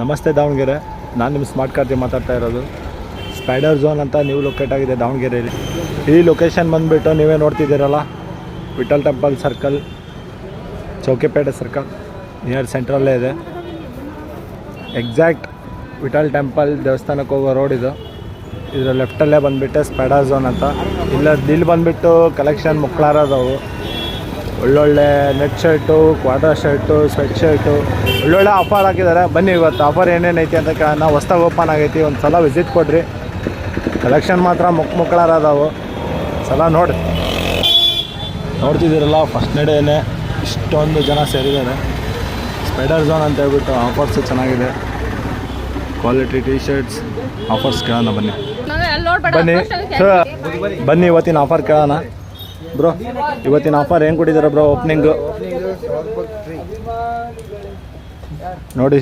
ನಮಸ್ತೆ ದಾವಣಗೆರೆ. ನಾನು ನಿಮ್ಮ ಸ್ಮಾರ್ಟ್ ಕಾರ್ತಿ ಮಾತಾಡ್ತಾ ಇರೋದು. ಸ್ಪೈಡರ್ ಝೋನ್ ಅಂತ ನೀವು ಲೊಕೇಟ್ ಆಗಿದೆ ದಾವಣಗೆರೆಯಲ್ಲಿ ಇಡೀ ಲೊಕೇಶನ್ ಬಂದುಬಿಟ್ಟು ನೀವೇ ನೋಡ್ತಿದ್ದೀರಲ್ಲ? Vittal temple circle Chowkipete circle near ಸೆಂಟ್ರಲ್ಲೇ ಇದೆ. ಎಕ್ಸಾಕ್ಟ್ ವಿಠಲ್ ಟೆಂಪಲ್ ದೇವಸ್ಥಾನಕ್ಕೆ ಹೋಗೋ ರೋಡ್ ಇದು. ಇದರ ಲೆಫ್ಟಲ್ಲೇ ಬಂದುಬಿಟ್ಟೆ ಸ್ಪೈಡರ್ ಝೋನ್ ಅಂತ. ಇಲ್ಲ ಇಲ್ಲಿ ಬಂದುಬಿಟ್ಟು ಕಲೆಕ್ಷನ್ ಮುಕ್ಳಾರ ಅದಾವು ಒಳ್ಳೊಳ್ಳೆ net shirt quarter shirt sweat shirt ಒಳ್ಳೊಳ್ಳೆ ಆಫರ್ ಹಾಕಿದ್ದಾರೆ. ಬನ್ನಿ ಇವತ್ತು ಆಫರ್ ಏನೇನೈತಿ ಅಂತ ಕೇಳೋಣ. ಹೊಸ್ದಾಗಿ ಓಪನ್ ಆಗೈತಿ. ಒಂದು ಸಲ ವಿಸಿಟ್ ಕೊಡ್ರಿ. ಕಲೆಕ್ಷನ್ ಮಾತ್ರ ಮುಕ್ ಮುಕ್ಕಳಾರದಾವು ಸಲ ನೋಡಿ ನೋಡ್ತಿದ್ದೀರಲ್ಲ ಫಸ್ಟ್ ನಡೆಯೇ ಇಷ್ಟೊಂದು ಜನ ಸೇರಿದ್ದಾರೆ. ಸ್ಪೈಡರ್ ಝೋನ್ ಅಂತ ಹೇಳ್ಬಿಟ್ಟು ಆಫರ್ಸು ಚೆನ್ನಾಗಿದೆ. ಕ್ವಾಲಿಟಿ ಟಿ ಶರ್ಟ್ಸ್ ಆಫರ್ಸ್ ಕೇಳೋಣ ಬನ್ನಿ. ಬನ್ನಿ. ಬನ್ನಿ ಇವತ್ತಿನ ಆಫರ್ ಕೇಳೋಣ. ಬ್ರೋ ಇವತ್ತಿನ ಆಫರ್ ಏನು ಕೊಟ್ಟಿದ್ದಾರೆ ಬ್ರೋ ಓಪನಿಂಗ್ ನೋಡಿ